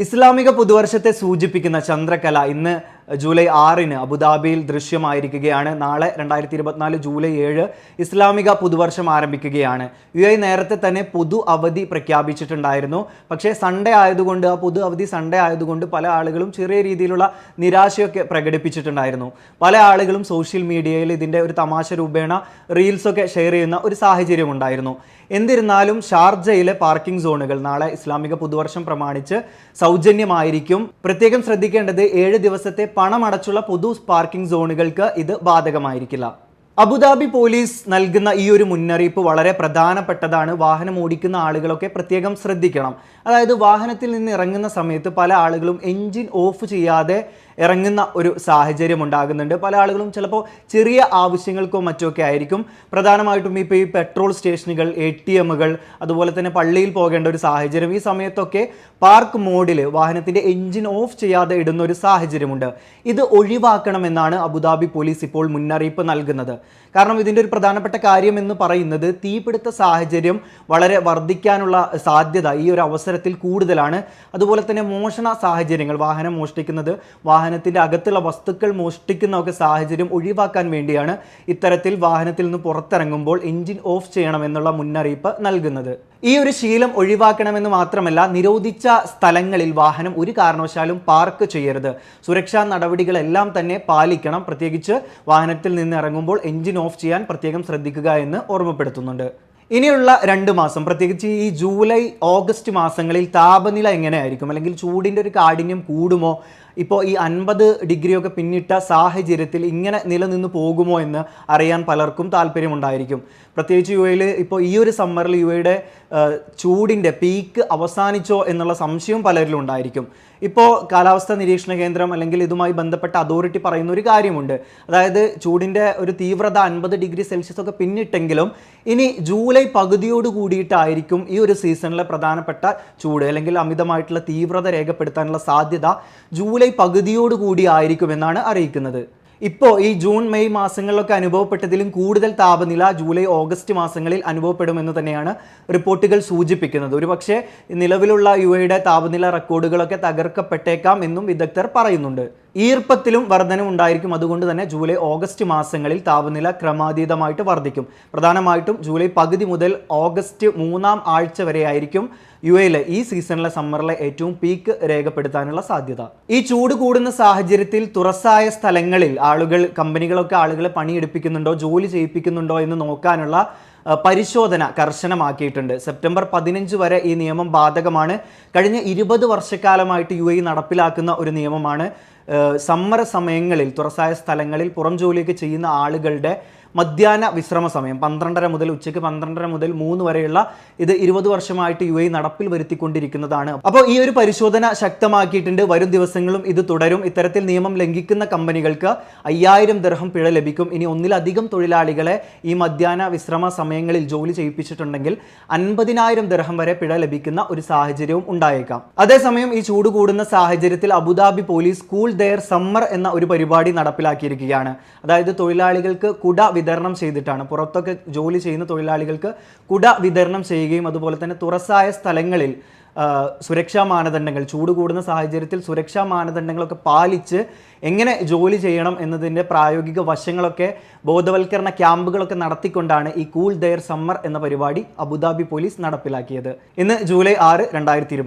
ഇസ്ലാമിക പുതുവർഷത്തെ സൂചിപ്പിക്കുന്ന ചന്ദ്രകല ഇന്ന് ജൂലൈ ആറിന് അബുദാബിയിൽ ദൃശ്യമായിരിക്കുകയാണ്. നാളെ രണ്ടായിരത്തി ഇരുപത്തിനാല് ജൂലൈ ഏഴ് ഇസ്ലാമിക പുതുവർഷം ആരംഭിക്കുകയാണ്. യു എ നേരത്തെ തന്നെ പൊതു അവധി പ്രഖ്യാപിച്ചിട്ടുണ്ടായിരുന്നു. പക്ഷേ സൺഡേ ആയതുകൊണ്ട് ആ പൊതു അവധി സൺഡേ ആയതുകൊണ്ട് പല ആളുകളും ചെറിയ രീതിയിലുള്ള നിരാശയൊക്കെ പ്രകടിപ്പിച്ചിട്ടുണ്ടായിരുന്നു. പല ആളുകളും സോഷ്യൽ മീഡിയയിൽ ഇതിന്റെ ഒരു തമാശ രൂപേണ റീൽസൊക്കെ ഷെയർ ചെയ്യുന്ന ഒരു സാഹചര്യം ഉണ്ടായിരുന്നു. എന്നിരുന്നാലും ഷാർജയിലെ പാർക്കിംഗ് സോണുകൾ നാളെ ഇസ്ലാമിക പുതുവർഷം പ്രമാണിച്ച് സൗജന്യമായിരിക്കും. പ്രത്യേകം ശ്രദ്ധിക്കേണ്ടത് ഏഴ് ദിവസത്തെ പണമടച്ചുള്ള പൊതു പാർക്കിംഗ് സോണുകൾക്ക് ഇത് ബാധകമായിരിക്കില്ല. അബുദാബി പോലീസ് നൽകുന്ന ഈ ഒരു മുന്നറിയിപ്പ് വളരെ പ്രധാനപ്പെട്ടതാണ്. വാഹനം ഓടിക്കുന്ന ആളുകളൊക്കെ പ്രത്യേകം ശ്രദ്ധിക്കണം. അതായത് വാഹനത്തിൽ നിന്ന് ഇറങ്ങുന്ന സമയത്ത് പല ആളുകളും എൻജിൻ ഓഫ് ചെയ്യാതെ ഇറങ്ങുന്ന ഒരു സാഹചര്യം ഉണ്ടാകുന്നുണ്ട്. പല ആളുകളും ചിലപ്പോൾ ചെറിയ ആവശ്യങ്ങൾക്കോ മറ്റൊക്കെ ആയിരിക്കും. പ്രധാനമായിട്ടും ഇപ്പോൾ ഈ പെട്രോൾ സ്റ്റേഷനുകൾ എ ടി എമ്മുകൾ അതുപോലെ തന്നെ പള്ളിയിൽ പോകേണ്ട ഒരു സാഹചര്യം. ഈ സമയത്തൊക്കെ പാർക്ക് മോഡിൽ വാഹനത്തിന്റെ എഞ്ചിൻ ഓഫ് ചെയ്യാതെ ഇടുന്ന ഒരു സാഹചര്യമുണ്ട്. ഇത് ഒഴിവാക്കണമെന്നാണ് അബുദാബി പോലീസ് ഇപ്പോൾ മുന്നറിയിപ്പ് നൽകുന്നത്. കാരണം ഇതിന്റെ ഒരു പ്രധാനപ്പെട്ട കാര്യം എന്ന് പറയുന്നത് തീപിടുത്ത സാഹചര്യം വളരെ വർദ്ധിക്കാനുള്ള സാധ്യത ഈ ഒരു അവസരത്തിൽ കൂടുതലാണ്. അതുപോലെ തന്നെ മോഷണ സാഹചര്യങ്ങൾ വാഹനം മോഷ്ടിക്കുന്നത് വാഹനത്തിന്റെ അകത്തുള്ള വസ്തുക്കൾ മോഷ്ടിക്കുന്ന ഒക്കെ സാഹചര്യം ഒഴിവാക്കാൻ വേണ്ടിയാണ് ഇത്തരത്തിൽ വാഹനത്തിൽ നിന്ന് പുറത്തിറങ്ങുമ്പോൾ എഞ്ചിൻ ഓഫ് ചെയ്യണമെന്നുള്ള മുന്നറിയിപ്പ് നൽകുന്നത്. ഈ ഒരു ശീലം ഒഴിവാക്കണമെന്ന് മാത്രമല്ല നിരോധിച്ച സ്ഥലങ്ങളിൽ വാഹനം ഒരു കാരണവശാലും പാർക്ക് ചെയ്യരുത്. സുരക്ഷാ നടപടികളെല്ലാം തന്നെ പാലിക്കണം. പ്രത്യേകിച്ച് വാഹനത്തിൽ നിന്ന് ഇറങ്ങുമ്പോൾ എഞ്ചിൻ ഓഫ് ചെയ്യാൻ പ്രത്യേകം ശ്രദ്ധിക്കുക എന്ന് ഓർമ്മപ്പെടുത്തുന്നുണ്ട്. ഇനിയുള്ള രണ്ട് മാസം പ്രത്യേകിച്ച് ഈ ജൂലൈ ഓഗസ്റ്റ് മാസങ്ങളിൽ താപനില എങ്ങനെയായിരിക്കും? അല്ലെങ്കിൽ ചൂടിന്റെ ഒരു കാഠിന്യം കൂടുമോ? ഇപ്പോൾ ഈ അൻപത് ഡിഗ്രിയൊക്കെ പിന്നിട്ട സാഹചര്യത്തിൽ ഇങ്ങനെ നിലനിന്ന് പോകുമോ എന്ന് അറിയാൻ പലർക്കും താല്പര്യമുണ്ടായിരിക്കും. പ്രത്യേകിച്ച് യു എയിൽ ഇപ്പോൾ ഈ ഒരു സമ്മറിൽ യു എയുടെ ചൂടിന്റെ പീക്ക് അവസാനിച്ചോ എന്നുള്ള സംശയവും പലരിലും ഉണ്ടായിരിക്കും ഇപ്പോൾ കാലാവസ്ഥാ നിരീക്ഷണ കേന്ദ്രം അല്ലെങ്കിൽ ഇതുമായി ബന്ധപ്പെട്ട അതോറിറ്റി പറയുന്ന ഒരു കാര്യമുണ്ട്. അതായത് ചൂടിന്റെ ഒരു തീവ്രത അൻപത് ഡിഗ്രി സെൽഷ്യസ് ഒക്കെ പിന്നിട്ടെങ്കിലും ഇനി ജൂലൈ പകുതിയോട് കൂടിയിട്ടായിരിക്കും ഈ ഒരു സീസണിലെ പ്രധാനപ്പെട്ട ചൂട് അല്ലെങ്കിൽ അമിതമായിട്ടുള്ള തീവ്രത രേഖപ്പെടുത്താനുള്ള സാധ്യത ജൂലൈ പകുതിയോട് കൂടി ആയിരിക്കുമെന്നാണ് അറിയിക്കുന്നത്. ഇപ്പോൾ ഈ ജൂൺ മെയ് മാസങ്ങളിലൊക്കെ അനുഭവപ്പെട്ടതിലും കൂടുതൽ താപനില ജൂലൈ ഓഗസ്റ്റ് മാസങ്ങളിൽ അനുഭവപ്പെടുമെന്ന് തന്നെയാണ് റിപ്പോർട്ടുകൾ സൂചിപ്പിക്കുന്നത്. ഒരുപക്ഷെ നിലവിലുള്ള യു എയുടെ താപനില റെക്കോർഡുകളൊക്കെ തകർക്കപ്പെട്ടേക്കാം എന്നും വിദഗ്ധർ പറയുന്നുണ്ട്. ഈർപ്പത്തിലും വർധനം ഉണ്ടായിരിക്കും. അതുകൊണ്ട് തന്നെ ജൂലൈ ഓഗസ്റ്റ് മാസങ്ങളിൽ താപനില ക്രമാതീതമായിട്ട് വർദ്ധിക്കും. പ്രധാനമായിട്ടും ജൂലൈ പകുതി മുതൽ ഓഗസ്റ്റ് മൂന്നാം ആഴ്ച വരെ ആയിരിക്കും യു എയിലെ ഈ സീസണിലെ സമ്മറിലെ ഏറ്റവും പീക്ക് രേഖപ്പെടുത്താനുള്ള സാധ്യത. ഈ ചൂട് കൂടുന്ന സാഹചര്യത്തിൽ തുറസായ സ്ഥലങ്ങളിൽ ആളുകൾ കമ്പനികളൊക്കെ ആളുകളെ പണിയെടുപ്പിക്കുന്നുണ്ടോ ജോലി ചെയ്യിപ്പിക്കുന്നുണ്ടോ എന്ന് നോക്കാനുള്ള പരിശോധന കർശനമാക്കിയിട്ടുണ്ട്. സെപ്റ്റംബർ പതിനഞ്ച് വരെ ഈ നിയമം ബാധകമാണ്. കഴിഞ്ഞ ഇരുപത് വർഷക്കാലമായിട്ട് യു എ നടപ്പിലാക്കുന്ന ഒരു നിയമമാണ്. സമ്മർ സമയങ്ങളിൽ തുറസായ സ്ഥലങ്ങളിൽ പുറം ജോലിയൊക്കെ ചെയ്യുന്ന ആളുകളുടെ മധ്യാഹ്ന വിശ്രമ സമയം. പന്ത്രണ്ടര മുതൽ ഉച്ചയ്ക്ക് പന്ത്രണ്ടര മുതൽ മൂന്ന് വരെയുള്ള ഇത് ഇരുപത് വർഷമായിട്ട് യു എ നടപ്പിൽ വരുത്തിക്കൊണ്ടിരിക്കുന്നതാണ്. അപ്പോൾ ഈ ഒരു പരിശോധന ശക്തമാക്കിയിട്ടുണ്ട്. വരും ദിവസങ്ങളും ഇത് തുടരും. ഇത്തരത്തിൽ നിയമം ലംഘിക്കുന്ന കമ്പനികൾക്ക് അയ്യായിരം ദർഹം പിഴ ലഭിക്കും. ഇനി ഒന്നിലധികം തൊഴിലാളികളെ ഈ മധ്യാഹ്ന വിശ്രമ സമയങ്ങളിൽ ജോലി ചെയ്യിപ്പിച്ചിട്ടുണ്ടെങ്കിൽ അൻപതിനായിരം ദർഹം വരെ പിഴ ലഭിക്കുന്ന ഒരു സാഹചര്യവും ഉണ്ടായേക്കാം. അതേസമയം ഈ ചൂട് കൂടുന്ന സാഹചര്യത്തിൽ Abu Dhabi police cool their summer എന്ന ഒരു പരിപാടി നടപ്പിലാക്കിയിരിക്കുകയാണ്. അതായത് തൊഴിലാളികൾക്ക് കുട വിതരണം ചെയ്തിട്ടാണ്. പുറത്തൊക്കെ ജോലി ചെയ്യുന്ന തൊഴിലാളികൾക്ക് കുട വിതരണം ചെയ്യുകയും അതുപോലെ തന്നെ തുറസായ സ്ഥലങ്ങളിൽ സുരക്ഷാ മാനദണ്ഡങ്ങൾ ചൂട് കൂടുന്ന സാഹചര്യത്തിൽ സുരക്ഷാ മാനദണ്ഡങ്ങളൊക്കെ പാലിച്ച് എങ്ങനെ ജോലി ചെയ്യണം എന്നതിന്റെ പ്രായോഗിക വശങ്ങളൊക്കെ ബോധവൽക്കരണ ക്യാമ്പുകളൊക്കെ നടത്തിക്കൊണ്ടാണ് ഈ കൂൾ ദയർ സമ്മർ എന്ന പരിപാടി അബുദാബി പോലീസ് നടപ്പിലാക്കിയത്. ഇന്ന് ജൂലൈ ആറ് രണ്ടായിരത്തി